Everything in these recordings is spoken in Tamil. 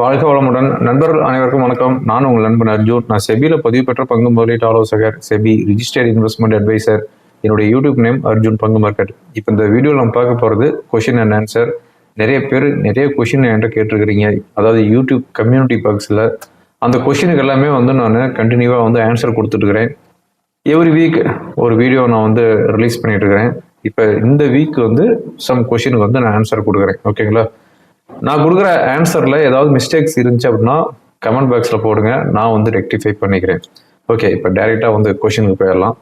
வாழ்க வளமுடன் நண்பர்கள் அனைவருக்கும் வணக்கம். நான் உங்கள் நண்பன் அர்ஜுன். நான் செபியில் பதிவு பெற்ற பங்கு முதலீட்டு ஆலோசகர் செபி ரிஜிஸ்டர்ட் இன்வெஸ்ட்மெண்ட் அட்வைசர் என்னுடைய யூடியூப் நேம் அர்ஜுன் பங்கு மார்க்கெட். இப்போ இந்த வீடியோ நம்ம பார்க்க போகிறது கொஷின் அண்ட் ஆன்சர் நிறைய பேர் நிறைய கொஷின் என்கிட்ட கேட்டிருக்கிறீங்க. அதாவது யூடியூப் கம்யூனிட்டி பாக்ஸில் அந்த கொஷினுக்கு எல்லாமே வந்து நான் கண்டினியூவாக வந்து ஆன்சர் கொடுத்துட்ருக்கிறேன் எவ்ரி வீக் ஒரு வீடியோ நான் வந்து ரிலீஸ் பண்ணிட்டு இருக்கிறேன். இப்போ இந்த வீக் வந்து சம் கொஷினுக்கு வந்து நான் ஆன்சர் கொடுக்குறேன். ஓகேங்களா நான் கொடுக்குற ஆன்சரில் ஏதாவது மிஸ்டேக்ஸ் இருந்துச்சு அப்படின்னா கமெண்ட் பாக்ஸில் போடுங்க. நான் வந்து ரெக்டிஃபை பண்ணிக்கிறேன். ஓகே இப்போ டைரெக்டாக வந்து கொஷினுக்கு போயிடலாம்.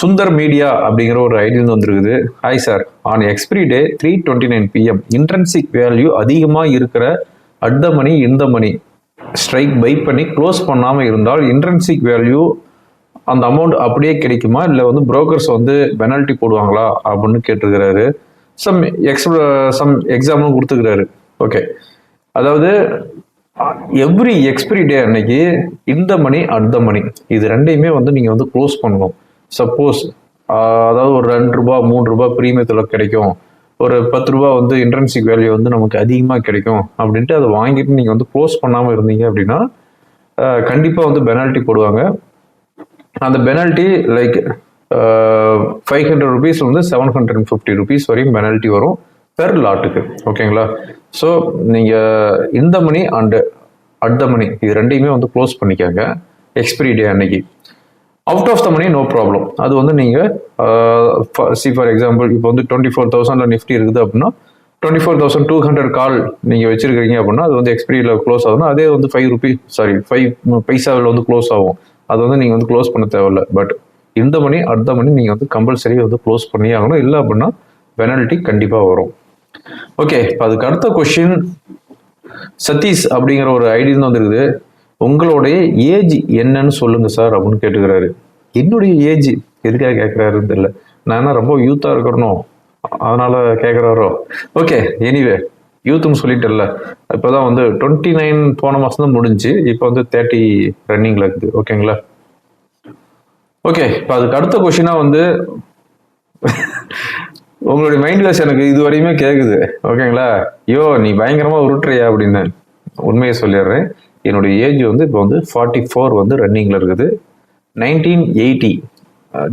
சுந்தர் மீடியா அப்படிங்கிற ஒரு ஐடியா வந்துருக்குது. Hi sir on expiry day three twenty nine PM intrinsic value அதிகமாக இருக்கிற at the money in the money. Strike buy பண்ணி க்ளோஸ் பண்ணாமல் இருந்தால் இன்ட்ரென்சிக் வேல்யூ அந்த அமௌண்ட் அப்படியே கிடைக்குமா? இல்லை வந்து புரோக்கர்ஸ் வந்து பெனால்ட்டி போடுவாங்களா? அப்படின்னு கேட்டிருக்கிறாரு. சம் எக்ஸ் சம் எக்ஸாம்பிளும் கொடுத்துக்கிறாரு. ஓகே அதாவது எவ்ரி எக்ஸ்பிரி டே அன்னைக்கு இந்த மணி அந்த மணி இது ரெண்டையுமே வந்து நீங்கள் வந்து க்ளோஸ் பண்ணணும். சப்போஸ் அதாவது ஒரு ரெண்டு ரூபா மூணு ரூபா ப்ரீமியத்தில் கிடைக்கும். ஒரு பத்து ரூபா வந்து இன்ட்ரென்சிக் வேல்யூ வந்து நமக்கு அதிகமாக கிடைக்கும் அப்படின்ட்டு அதை வாங்கிட்டு நீங்கள் வந்து க்ளோஸ் பண்ணாமல் இருந்தீங்க அப்படின்னா கண்டிப்பாக வந்து பெனால்ட்டி போடுவாங்க. அந்த penalty like five hundred rupees வந்து seven hundred and fifty rupees வரையும் பெனால்ட்டி வரும் பெர் லாட்டுக்கு ஓகேங்களா ஸோ நீங்கள் இந்த மணி அண்டு அட் த மணி இது ரெண்டையுமே வந்து க்ளோஸ் பண்ணிக்காங்க. எக்ஸ்பிரி டே அன்னைக்கு. Out of the money no problem அது வந்து நீங்கள் சி ஃபார் எக்ஸாம்பிள் இப்போ வந்து டுவெண்ட்டி ஃபோர் தௌசண்ட் நிஃப்டி இருக்குது அப்படின்னா twenty four thousand two hundred call நீங்கள் வச்சிருக்கீங்க அப்படின்னா அது வந்து எக்ஸ்பிரியில் க்ளோஸ் ஆகுதுன்னா அதே வந்து ஃபைவ் ருபீஸ் சாரி ஃபைவ் பைசாவில் வந்து க்ளோஸ் ஆகும். அது வந்து நீங்கள் வந்து க்ளோஸ் பண்ண தேவையில்ல. பட் இந்த மணி அடுத்த மணி நீங்கள் வந்து கம்பல்சரி வந்து க்ளோஸ் பண்ணி ஆகணும். இல்லை அப்படின்னா பெனால்ட்டி கண்டிப்பாக வரும். ஓகே இப்போ அதுக்கு அடுத்த கொஷின் சதீஷ் அப்படிங்கிற ஒரு ஐடி வந்துருக்குது. உங்களுடைய ஏஜ் என்னன்னு சொல்லுங்க சார் அப்படின்னு கேட்டுக்கிறாரு. என்னுடைய ஏஜ் எதுக்காக கேட்குறாருன்னு தெரியல. நான் என்ன ரொம்ப யூத்தாக இருக்கிறனோ அதனால கேட்குறாரோ ஓகே எனிவே யூத்துன்னு சொல்லிட்டேன்ல இப்போதான் வந்து டுவெண்ட்டி நைன் போன மாதம் தான் முடிஞ்சு இப்போ வந்து தேர்ட்டி ரன்னிங்கில் இருக்குது. ஓகேங்களா ஓகே இப்போ அதுக்கு அடுத்த கொஷினாக வந்து உங்களுடைய மைண்ட் வாஷ் எனக்கு இது வரையுமே கேட்குது ஓகேங்களா ஐயோ நீ பயங்கரமாக உருட்டுறியா அப்படின்னு உண்மையை சொல்லிடுறேன். என்னுடைய ஏஜ் வந்து இப்போ வந்து ஃபார்ட்டி ஃபோர் வந்து ரன்னிங்கில் இருக்குது. நைன்டீன் எயிட்டி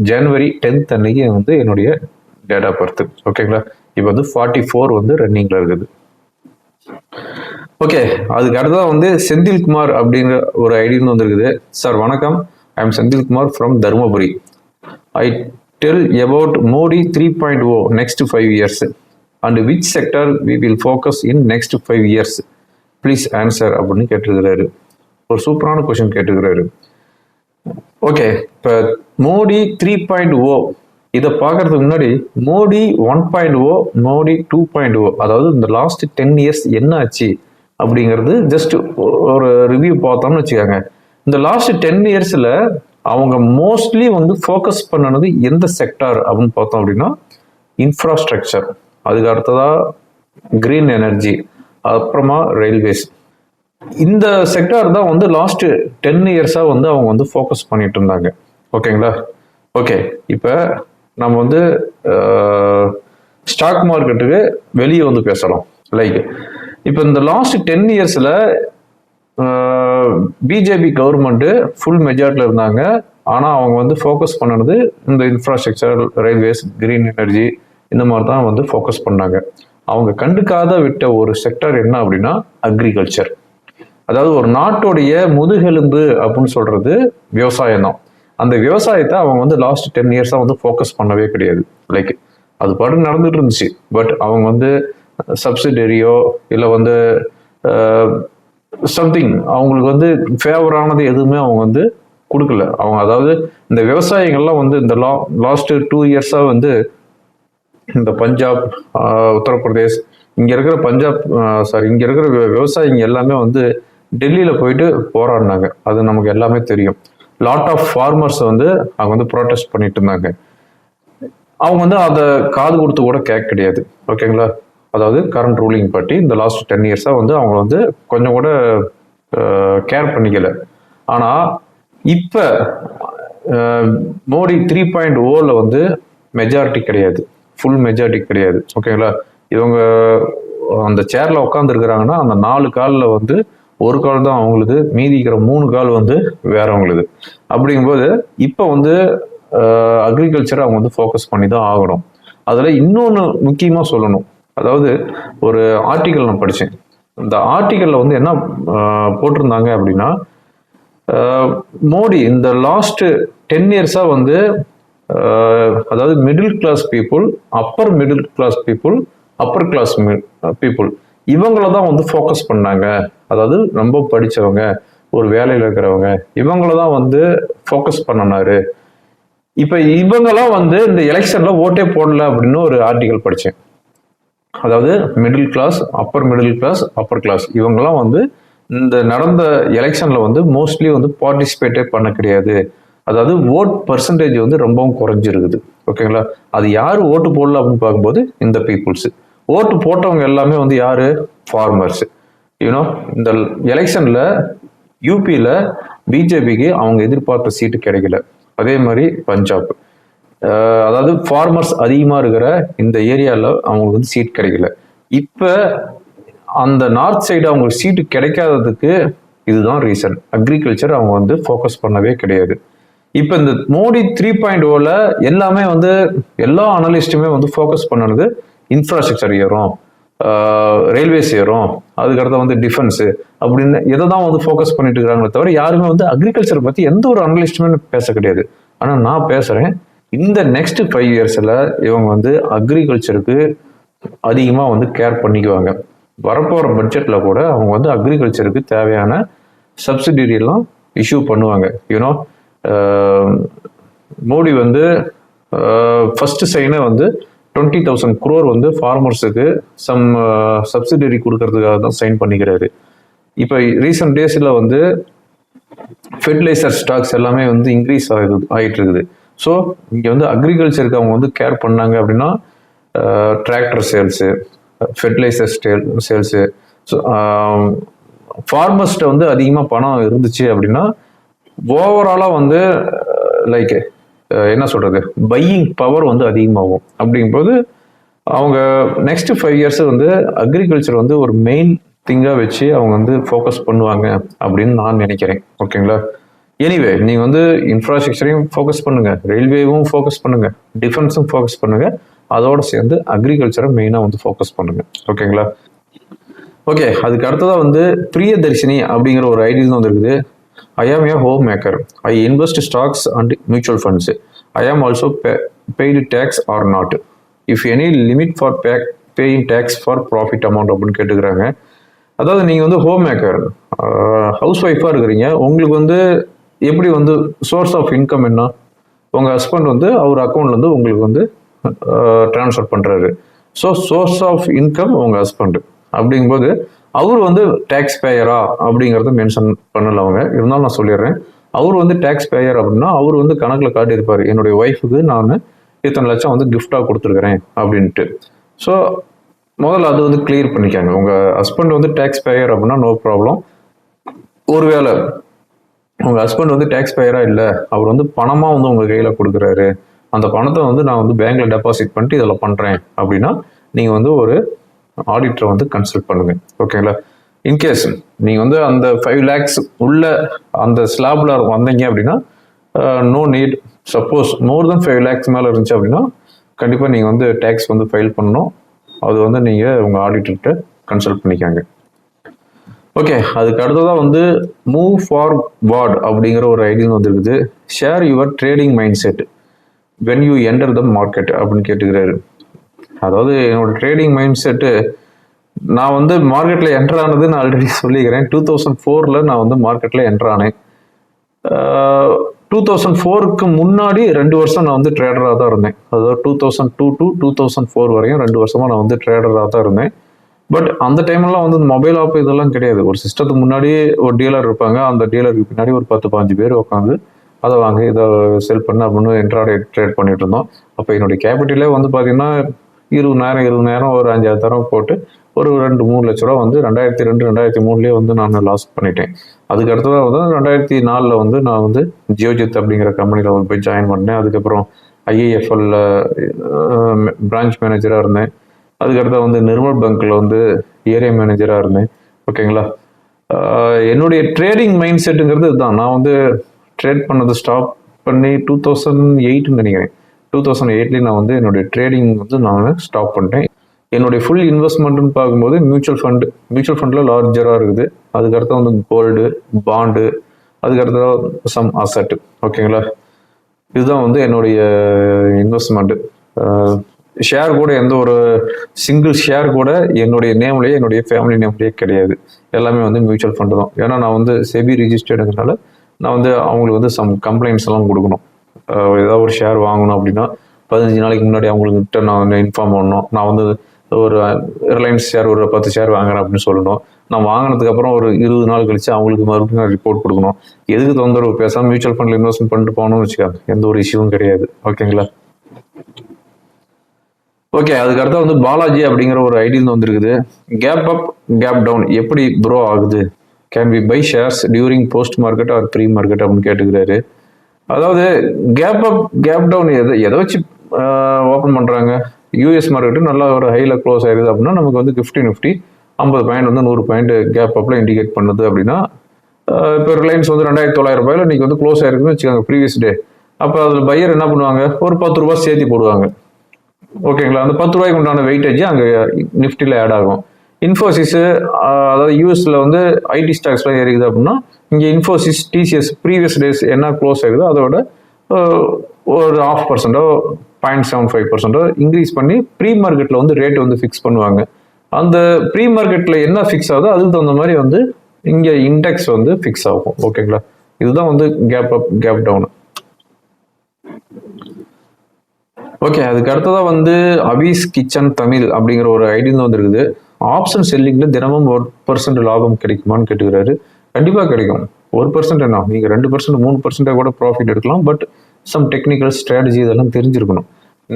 ஜனவரி டென்த் அன்னைக்கு வந்து என்னுடைய டேட் ஆஃப் பர்த் ஓகேங்களா இப்போ வந்து ஃபார்ட்டி ஃபோர் வந்து ரன்னிங்கில் இருக்குது. ஓகே அதுக்கு அடுத்ததான் வந்து செந்தில்குமார் அப்படிங்கிற ஒரு ஐடின்னு வந்திருக்குது. சார் வணக்கம். I am Senthilkumar from Dharmapuri. I tell about Modi three point O next five years and which sector we will focus in next five years please answer அப்படின்னு கேட்டிருக்கிறாரு. ஒரு சூப்பரான கொஷின் கேட்டுக்கிறாரு ஓகே இப்போ மோடி த்ரீ பாயிண்ட் ஓ இதை பார்க்கறதுக்கு முன்னாடி Modi one point O Modi two point O அதாவது இந்த லாஸ்ட் டென் இயர்ஸ் என்ன ஆச்சு அப்படிங்கிறது ஜஸ்ட் ஒரு ரிவ்யூ பார்த்தோம்னு வச்சுக்கோங்க. இந்த லாஸ்ட் டென் இயர்ஸில் அவங்க மோஸ்ட்லி வந்து ஃபோக்கஸ் பண்ணனது எந்த செக்டார் அப்படின்னு பார்த்தோம் அப்படின்னா இன்ஃப்ராஸ்ட்ரக்சர் அதுக்கு அடுத்ததா கிரீன் எனர்ஜி அப்புறமா ரயில்வேஸ் இந்த செக்டார் தான் வந்து லாஸ்ட் டென் இயர்ஸாக வந்து அவங்க வந்து ஃபோக்கஸ் பண்ணிட்டு இருந்தாங்க. ஓகேங்களா? ஓகே இப்போ நம்ம வந்து ஸ்டாக் மார்க்கெட்டுக்கு வெளியே வந்து பேசலாம். லைக் இப்போ இந்த லாஸ்ட் டென் இயர்ஸில் பிஜேபி கவர்மெண்ட்டு ஃபுல் மெஜாரிட்டியில் இருந்தாங்க. ஆனால் அவங்க வந்து ஃபோக்கஸ் பண்ணது இந்த இன்ஃப்ராஸ்ட்ரக்சர் ரயில்வேஸ் கிரீன் எனர்ஜி இந்த மாதிரி தான் வந்து ஃபோக்கஸ் பண்ணாங்க. அவங்க கண்டுக்காத விட்ட ஒரு செக்டர் என்ன அப்படின்னா அக்ரிகல்ச்சர் அதாவது ஒரு நாட்டுடைய முதுகெலும்பு அப்படின்னு சொல்கிறது விவசாயம் தான். அந்த விவசாயத்தை அவங்க வந்து லாஸ்ட் டென் இயர்ஸாக வந்து ஃபோக்கஸ் பண்ணவே கிடையாது. லைக் அது பாட்டு நடந்துட்டு இருந்துச்சு. பட் அவங்க வந்து சப்சிடரியோ இல்லை வந்து சம்திங் அவங்களுக்கு வந்து ஃபேவரானது எதுவுமே அவங்க வந்து கொடுக்கல. அவங்க அதாவது இந்த விவசாயிகள்லாம் வந்து இந்த லா லாஸ்ட் டூ இயர்ஸாக வந்து இந்த பஞ்சாப் உத்தரப்பிரதேஷ் இங்கே இருக்கிற பஞ்சாப் சாரி இங்கே இருக்கிற விவசாயிங்க எல்லாமே வந்து டெல்லியில் போயிட்டு போராடினாங்க. அது நமக்கு எல்லாமே தெரியும். லாட் ஆஃப் ஃபார்மர்ஸ் வந்து அவங்க வந்து ப்ரொட்டஸ்ட் பண்ணிட்டு இருந்தாங்க. அவங்க வந்து அதை காது கொடுத்து கூட கேட்க கிடையாது. ஓகேங்களா அதாவது கரண்ட் ரூலிங் பார்ட்டி இந்த லாஸ்ட் டென் இயர்ஸாக வந்து அவங்க வந்து கொஞ்சம் கூட கேர் பண்ணிக்கல. ஆனால் இப்போ மோடி த்ரீ பாயிண்ட் ஓவில் வந்து மெஜாரிட்டி கிடையாது. ஃபுல் மெஜாரிட்டி கிடையாது. ஓகேங்களா இவங்க அந்த சேரில் உட்காந்துருக்குறாங்கன்னா அந்த நாலு காலில் வந்து ஒரு கால் தான் அவங்களுது மீதி இருக்கிற மூணு கால் வந்து வேறவங்களுது அப்படிங்கும்போது இப்போ வந்து அக்ரிகல்ச்சரை அவங்க வந்து ஃபோக்கஸ் பண்ணி தான் ஆகணும். அதில் இன்னொன்று முக்கியமாக சொல்லணும். அதாவது ஒரு ஆர்டிக்கல் நான் படித்தேன் இந்த ஆர்டிக்கலில் வந்து என்ன போட்டிருந்தாங்க அப்படின்னா மோடி இந்த லாஸ்ட்டு டென் இயர்ஸாக வந்து அதாவது middle class people upper middle class people upper class people இவங்கள தான் வந்து ஃபோக்கஸ் பண்ணாங்க. அதாவது ரொம்ப படித்தவங்க ஒரு வேலையில் இருக்கிறவங்க இவங்கள தான் வந்து ஃபோக்கஸ் பண்ணினாரு. இப்போ இவங்கெல்லாம் வந்து இந்த எலெக்ஷனில் ஓட்டே போடல அப்படின்னு ஒரு ஆர்டிக்கல் படித்தேன் அதாவது middle class upper middle class upper class இவங்கெல்லாம் வந்து இந்த நடந்த எலெக்ஷனில் வந்து மோஸ்ட்லி வந்து பார்ட்டிசிபேட்டே பண்ண கிடையாது. அதாவது ஓட் பர்சன்டேஜ் வந்து ரொம்பவும் குறைஞ்சிருக்குது. ஓகேங்களா அது யார் ஓட்டு போடல அப்படின்னு பார்க்கும்போது இந்த பீப்புள்ஸ் ஓட்டு போட்டவங்க எல்லாமே வந்து யார்? ஃபார்மர்ஸ் யூனோ இந்த எலெக்ஷனில் யூபியில் பிஜேபிக்கு அவங்க எதிர்பார்த்த சீட்டு கிடைக்கல. அதே மாதிரி பஞ்சாப் அதாவது ஃபார்மர்ஸ் அதிகமாக இருக்கிற இந்த ஏரியாவில் அவங்களுக்கு வந்து சீட் கிடைக்கல. இப்போ அந்த நார்த் சைடு அவங்களுக்கு சீட்டு கிடைக்காததுக்கு இதுதான் ரீசன் அக்ரிகல்ச்சர் அவங்க வந்து ஃபோக்கஸ் பண்ணவே கிடையாது. இப்போ இந்த மோடி த்ரீ பாயிண்ட் ஓவில் எல்லாமே வந்து எல்லா அனலிஸ்ட்டுமே வந்து ஃபோக்கஸ் பண்ணது இன்ஃப்ராஸ்ட்ரக்சர் ஏறும். ரயில்வேஸ் ஏறும். அதுக்கடுத்து வந்து டிஃபென்ஸு அப்படின்னு எதை தான் வந்து ஃபோக்கஸ் பண்ணிட்டு இருக்கிறாங்களே தவிர யாருமே வந்து அக்ரிகல்ச்சர் பற்றி எந்த ஒரு அனலிஸ்ட்டுமே பேச கிடையாது. ஆனால் நான் பேசுகிறேன் இந்த நெக்ஸ்ட் ஃபைவ் இயர்ஸில் இவங்க வந்து அக்ரிகல்ச்சருக்கு அதிகமாக வந்து கேர் பண்ணிக்குவாங்க. வரப்போகிற பட்ஜெட்டில் கூட அவங்க வந்து அக்ரிகல்ச்சருக்கு தேவையான சப்சிடியெல்லாம் இஷ்யூ பண்ணுவாங்க. யூனோ மோடி வந்து ஃபஸ்ட்டு சைனே வந்து டுவெண்ட்டி தௌசண்ட் குரோர் வந்து ஃபார்மர்ஸுக்கு சம் சப்சிடரி கொடுக்கறதுக்காக தான் சைன் பண்ணிக்கிறாரு. இப்போ ரீசெண்ட் டேஸில் வந்து ஃபெர்டிலைசர் ஸ்டாக்ஸ் எல்லாமே வந்து இன்க்ரீஸ் ஆகுது ஆகிட்டு இருக்குது. ஸோ இங்கே வந்து அக்ரிகல்ச்சருக்கு அவங்க வந்து கேர் பண்ணாங்க அப்படின்னா டிராக்டர் சேல்ஸு ஃபெர்டிலைசர் ஸ்டேல் சேல்ஸு ஸோ ஃபார்மர்ஸ்கிட்ட வந்து அதிகமாக பணம் இருந்துச்சு அப்படின்னா ஓவராலாக வந்து லைக் என்ன சொல்கிறது பையிங் பவர் வந்து அதிகமாகும். அப்படிங்கும்போது அவங்க நெக்ஸ்ட் ஃபைவ் இயர்ஸ் வந்து அக்ரிகல்ச்சர் வந்து ஒரு மெயின் திங்காக வச்சு அவங்க வந்து ஃபோக்கஸ் பண்ணுவாங்க அப்படின்னு நான் நினைக்கிறேன். ஓகேங்களா எனிவே நீங்கள் வந்து இன்ஃப்ராஸ்ட்ரக்சரையும் ஃபோக்கஸ் பண்ணுங்கள் ரயில்வேவும் ஃபோக்கஸ் பண்ணுங்கள் டிஃபென்ஸும் ஃபோக்கஸ் பண்ணுங்கள் அதோடு சேர்ந்து அக்ரிகல்ச்சரை மெயினாக வந்து ஃபோக்கஸ் பண்ணுங்கள் ஓகேங்களா ஓகே அதுக்கு அடுத்ததாக வந்து பிரியதர்ஷினி அப்படிங்கிற ஒரு ஐடியா வந்துருக்குது. I am a home maker I invest stocks and mutual funds I am also paid tax or not if any limit for back paying tax for profit amount அப்படின்னு கேட்டுக்கிறாங்க. அதாவது நீங்கள் வந்து ஹோம் மேக்கர் ஹவுஸ் ஒய்ஃபாக இருக்கிறீங்க. உங்களுக்கு வந்து எப்படி வந்து சோர்ஸ் ஆஃப் இன்கம் என்ன? உங்கள் ஹஸ்பண்ட் வந்து அவர் அக்கௌண்ட்லேருந்து உங்களுக்கு வந்து ட்ரான்ஸ்ஃபர் பண்ணுறாரு ஸோ சோர்ஸ் ஆஃப் இன்கம் உங்கள் ஹஸ்பண்டு அப்படிங்கும்போது அவர் வந்து டேக்ஸ் பேயரா அப்படிங்கிறத மென்ஷன் பண்ணல அவங்க. இருந்தாலும் நான் சொல்லிடுறேன். அவர் வந்து டேக்ஸ் பேயர் அப்படின்னா அவர் வந்து கணக்கில் காட்டியிருப்பார். என்னுடைய ஒய்ஃபுக்கு நான் இத்தனை லட்சம் வந்து கிஃப்டாக கொடுத்துருக்குறேன் அப்படின்ட்டு. ஸோ முதல்ல அது வந்து கிளியர் பண்ணிக்காங்க. உங்கள் ஹஸ்பண்ட் வந்து டேக்ஸ் பேயர் அப்படின்னா நோ ப்ராப்ளம் ஒருவேளை உங்கள் ஹஸ்பண்ட் வந்து டேக்ஸ் பேயராக இல்லை அவர் வந்து பணமாக வந்து உங்கள் கையில் கொடுக்குறாரு. அந்த பணத்தை வந்து நான் வந்து பேங்க்ல டெபாசிட் பண்ணிட்டு இதில் பண்ணுறேன் அப்படின்னா நீங்கள் வந்து ஒரு ஆடிட்டரை வந்து கன்சல்ட் பண்ணுங்க. ஓகேங்களா இன்கேஸ் நீங்கள் வந்து அந்த ஃபைவ் லேக்ஸ் உள்ள அந்த ஸ்லாப்ல வந்தீங்க அப்படின்னா no need suppose more than five lakhs மேலே இருந்துச்சு அப்படின்னா கண்டிப்பாக நீங்கள் வந்து டேக்ஸ் வந்து ஃபைல் பண்ணணும். அது வந்து நீங்கள் உங்கள் ஆடிட்டர்கிட்ட கன்சல்ட் பண்ணிக்காங்க. ஓகே அதுக்கு அடுத்ததாக வந்து மூவ் ஃபார் வார்ட் அப்படிங்கிற ஒரு ஐடியா வந்துருக்குது. Share your trading mind set when you enter the market அப்படின்னு கேட்டுக்கிறாரு. அதாவது என்னோட ட்ரேடிங் மைண்ட் செட்டு நான் வந்து மார்க்கெட்டில் என்டர் ஆனது நான் ஆல்ரெடி சொல்லிக்கிறேன். டூ தௌசண்ட் ஃபோரில் நான் வந்து மார்க்கெட்டில் என்டர் ஆனேன். டூ தௌசண்ட் ஃபோருக்கு முன்னாடி ரெண்டு வருஷம் நான் வந்து ட்ரேடராக தான் இருந்தேன். அதாவது two thousand two to two thousand four வரையும் ரெண்டு வருஷமாக நான் வந்து ட்ரேடராக தான் இருந்தேன். பட் அந்த டைம்லாம் வந்து மொபைல் ஆப் இதெல்லாம் கிடையாது. ஒரு சிஸ்டத்துக்கு முன்னாடியே ஒரு டீலர் இருப்பாங்க. அந்த டீலருக்கு பின்னாடி ஒரு பத்து பாஞ்சு பேர் உட்காந்து அதை வாங்கி இதை செல் பண்ண அப்படின்னு இன்ட்ராடே ட்ரேட் பண்ணிட்டு இருந்தோம். அப்போ என்னுடைய கேபிட்டலே வந்து பார்த்தீங்கன்னா இருபதாயிரம் இருபதாயிரம் ஒரு அஞ்சாயிரம் போட்டு ஒரு ரெண்டு மூணு லட்ச ரூபா வந்து ரெண்டாயிரத்தி ரெண்டு ரெண்டாயிரத்தி மூணுலேயே வந்து நான் லாஸ் பண்ணிட்டேன். அதுக்கு அடுத்ததாக வந்து ரெண்டாயிரத்தி நாலில் வந்து நான் வந்து ஜியோஜித் அப்படிங்கிற கம்பெனியில் வந்து போய் ஜாயின் பண்ணேன் அதுக்கப்புறம் ஐஏஎஃப்எல்ல பிரான்ச் மேனேஜராக இருந்தேன். அதுக்கடுத்து வந்து நிர்மல் பேங்க்ல வந்து ஏரியா மேனேஜராக இருந்தேன். ஓகேங்களா? என்னுடைய ட்ரேடிங் மைண்ட் செட்டுங்கிறது இதுதான். நான் வந்து ட்ரேட் பண்ணது ஸ்டாப் பண்ணி டூ தௌசண்ட் எயிட்னு நினைக்கிறேன். டூ தௌசண்ட் எயிட்லேயும் நான் வந்து என்னுடைய ட்ரேடிங் வந்து நான் ஸ்டாப் பண்ணிட்டேன். என்னுடைய ஃபுல் இன்வெஸ்ட்மெண்ட்னு பார்க்கும்போது மியூச்சுவல் ஃபண்டு மியூச்சுவல் ஃபண்டில் லார்ஜராக இருக்குது. அதுக்கடுத்து வந்து கோல்டு பாண்டு அதுக்கடுத்து சம் அசட்டு ஓகேங்களா? இதுதான் வந்து என்னுடைய இன்வெஸ்ட்மெண்ட்டு ஷேர் கூட எந்த ஒரு சிங்கிள் ஷேர் கூட என்னுடைய நேம்லேயே என்னுடைய ஃபேமிலி நேம்லேயே கிடையாது. எல்லாமே வந்து மியூச்சுவல் ஃபண்டு தான். ஏன்னா நான் வந்து செபி ரிஜிஸ்டர்டுங்கிறனால நான் வந்து அவங்களுக்கு வந்து சம் கம்ப்ளைண்ட்ஸ் எல்லாம் கொடுக்கணும். ஏதாவது ஒரு ஷேர் வாங்கணும் அப்படின்னா பதினஞ்சு நாளைக்கு முன்னாடி அவங்களுக்கு நான் வந்து இன்ஃபார்ம் பண்ணணும். நான் வந்து ஒரு ரிலையன்ஸ் ஷேர் ஒரு பத்து ஷேர் வாங்குறேன் அப்படின்னு சொல்லணும். நான் வாங்கினதுக்கு அப்புறம் ஒரு இருபது நாள் கழிச்சு அவங்களுக்கு மறுபடியும் நான் ரிப்போர்ட் கொடுக்கணும். எதுக்கு தொந்தரவு? பேசாமல் மியூச்சுவல் ஃபண்டில் இன்வெஸ்ட்மெண்ட் பண்ணிட்டு போகணும்னு வச்சுக்கோங்க. எந்த ஒரு இஷ்யூவும் கிடையாது. ஓகேங்களா ஓகே அதுக்கு அடுத்த வந்து பாலாஜி அப்படிங்கிற ஒரு ஐடியில் வந்திருக்குது. கேப் அப் கேப் டவுன் எப்படி ப்ரோ ஆகுது? Can be buy shares during post market or pre market அப்படின்னு கேட்டுக்கிறாரு. அதாவது கேப் அப் கேப் டவுன் எதை எதை வச்சு ஓப்பன் பண்ணுறாங்க யூஎஸ் மார்க்கெட்டு நல்லா ஒரு ஹையில் க்ளோஸ் ஆயிடுது அப்படின்னா நமக்கு வந்து ஃபிஃப்டி நிஃப்டி ஐம்பது பாயிண்ட் வந்து நூறு பாயிண்ட் கேப் அப்பில் இண்டிகேட் பண்ணுது அப்படின்னா இப்போ ரிலையன்ஸ் வந்து ரெண்டாயிரத்தி தொள்ளாயிரம் ரூபாயில் இன்னைக்கு வந்து க்ளோஸ் ஆயிருக்குன்னு வச்சுக்கோங்க ப்ரீவியஸ் டே அப்போ அதில் பையர் என்ன பண்ணுவாங்க? ஒரு பத்து ரூபா சேர்த்து போடுவாங்க. ஓகேங்களா அந்த பத்து ரூபாய்க்கு உண்டான வெயிட்டேஜ் அங்கே நிஃப்டியில் ஆட் ஆகும். இன்ஃபோசிஸு அதாவது யூஎஸில் வந்து ஐடி ஸ்டாக்ஸ்லாம் ஏறிக்குது அப்படின்னா இங்கே இன்ஃபோசிஸ் டிசிஎஸ் ப்ரீவியஸ் டேஸ் என்ன க்ளோஸ் ஆகுதோ அதோட ஒரு ஆஃப் பர்சன்டோ பாயிண்ட் செவன் ஃபைவ் பர்சன்டோ இன்க்ரீஸ் பண்ணி ப்ரீ மார்க்கெட்டில் வந்து ரேட் வந்து ஃபிக்ஸ் பண்ணுவாங்க. அந்த ப்ரீ மார்க்கெட்டில் என்ன ஃபிக்ஸ் ஆகுதோ அதுக்கு தகுந்த மாதிரி வந்து இங்கே இண்டெக்ஸ் வந்து ஃபிக்ஸ் ஆகும். ஓகேங்களா இதுதான் வந்து gap up gap down okay அதுக்கு அடுத்ததாக வந்து அபீஸ் கிச்சன் தமிழ் அப்படிங்கிற ஒரு ஐடியில் வந்துருக்குது. ஆப்ஷன் செல்லிங்கில் தினமும் ஒரு பர்சன்ட் லாபம் கிடைக்குமான்னு கேட்டுக்கிறாரு. கண்டிப்பாக கிடைக்கும். ஒரு பர்சன்ட் என்ன நீங்கள் ரெண்டு பர்சன்ட் மூணு பர்சன்டாக கூட ப்ராஃபிட் எடுக்கலாம். பட் சம் டெக்னிக்கல் ஸ்ட்ராட்டஜி இதெல்லாம் தெரிஞ்சிருக்கணும்.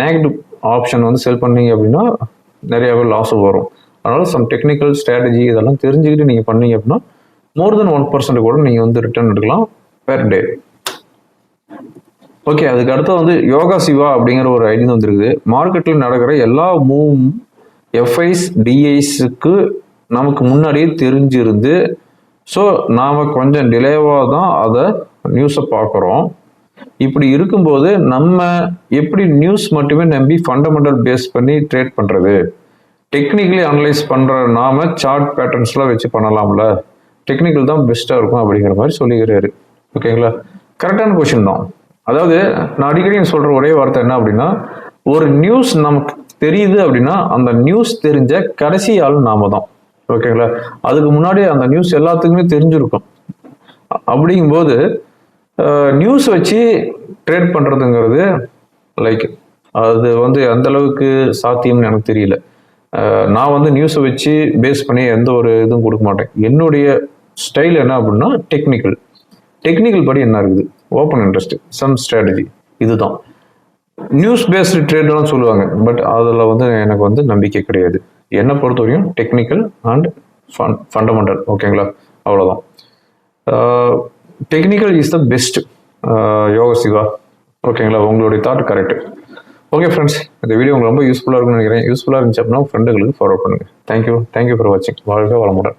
நெகட்டிவ் ஆப்ஷன் வந்து செல் பண்ணீங்க அப்படின்னா நிறையாவே லாஸ் வரும். அதனால் சம் டெக்னிக்கல் ஸ்ட்ராட்டஜி இதெல்லாம் தெரிஞ்சுக்கிட்டு நீங்கள் பண்ணீங்க அப்படின்னா மோர் தென் ஒன் பர்சன்ட் கூட நீங்கள் வந்து ரிட்டர்ன் எடுக்கலாம் பெர் டே ஓகே அதுக்கு அடுத்து வந்து யோகா சிவா அப்படிங்கிற ஒரு ஐடி வந்துருக்குது. மார்க்கெட்டில் நடக்கிற எல்லா மூவும் எஃப்ஐஸ் டிஐஸுக்கு நமக்கு முன்னாடியே தெரிஞ்சிருந்து ஸோ நாம் கொஞ்சம் டிலேவாக தான் அதை நியூஸை பார்க்குறோம். இப்படி இருக்கும்போது நம்ம எப்படி நியூஸ் மட்டுமே நம்பி ஃபண்டமெண்டல் பேஸ் பண்ணி ட்ரேட் பண்ணுறது டெக்னிக்கலி அனலைஸ் பண்ணுற நாம சார்ட் பேட்டர்ன்ஸ்லாம் வச்சு பண்ணலாம்ல. டெக்னிக்கல் தான் பெஸ்ட்டாக இருக்கும் அப்படிங்கிற மாதிரி சொல்லிக்கிறாரு. ஓகேங்களா கரெக்டான கொஷின் தான். அதாவது நான் அடிக்கடி சொல்கிற ஒரே வார்த்தை என்ன அப்படின்னா ஒரு நியூஸ் நமக்கு தெரியுது அப்படின்னா அந்த நியூஸ் தெரிஞ்ச கடைசி ஆள் நாம தான். ஓகேங்களா அதுக்கு முன்னாடி அந்த நியூஸ் எல்லாத்துக்குமே தெரிஞ்சிருக்கும். அப்படிங்கும்போது நியூஸ் வச்சு ட்ரேட் பண்ணுறதுங்கிறது லைக் அது வந்து எந்த அளவுக்கு சாத்தியம்னு எனக்கு தெரியல. நான் வந்து நியூஸை வச்சு பேஸ் பண்ணி எந்த ஒரு இதுவும் கொடுக்க மாட்டேன். என்னுடைய ஸ்டைல் என்ன அப்படின்னா டெக்னிக்கல் டெக்னிக்கல் படி என்ன இருக்குது? ஓப்பன் இன்ட்ரெஸ்ட் சம் ஸ்ட்ராட்டஜி இதுதான். நியூஸ் பேஸ்டு ட்ரேட்லாம் சொல்லுவாங்க பட் அதில் வந்து எனக்கு வந்து நம்பிக்கை கிடையாது. என்னை பொறுத்தவரையும் டெக்னிக்கல் அண்ட் ஃபன் ஃபண்டமெண்டல் ஓகேங்களா அவ்வளோதான் டெக்னிக்கல் இஸ் த பெஸ்ட் யோக சிவா ஓகேங்களா உங்களுடைய தாட் கரெக்ட் ஓகே ஃப்ரெண்ட்ஸ் இந்த வீடியோ உங்களுக்கு ரொம்ப யூஸ்ஃபுல்லாக இருக்கும்னு நினைக்கிறேன். யூஸ்ஃபுல்லாக இருந்துச்சு அப்படின்னா ஃப்ரெண்டுகளுக்கு ஃபார்வர்ட் பண்ணுங்கள் thank you thank you for வாட்சிங் வாழ்க்கை வளமுடன்.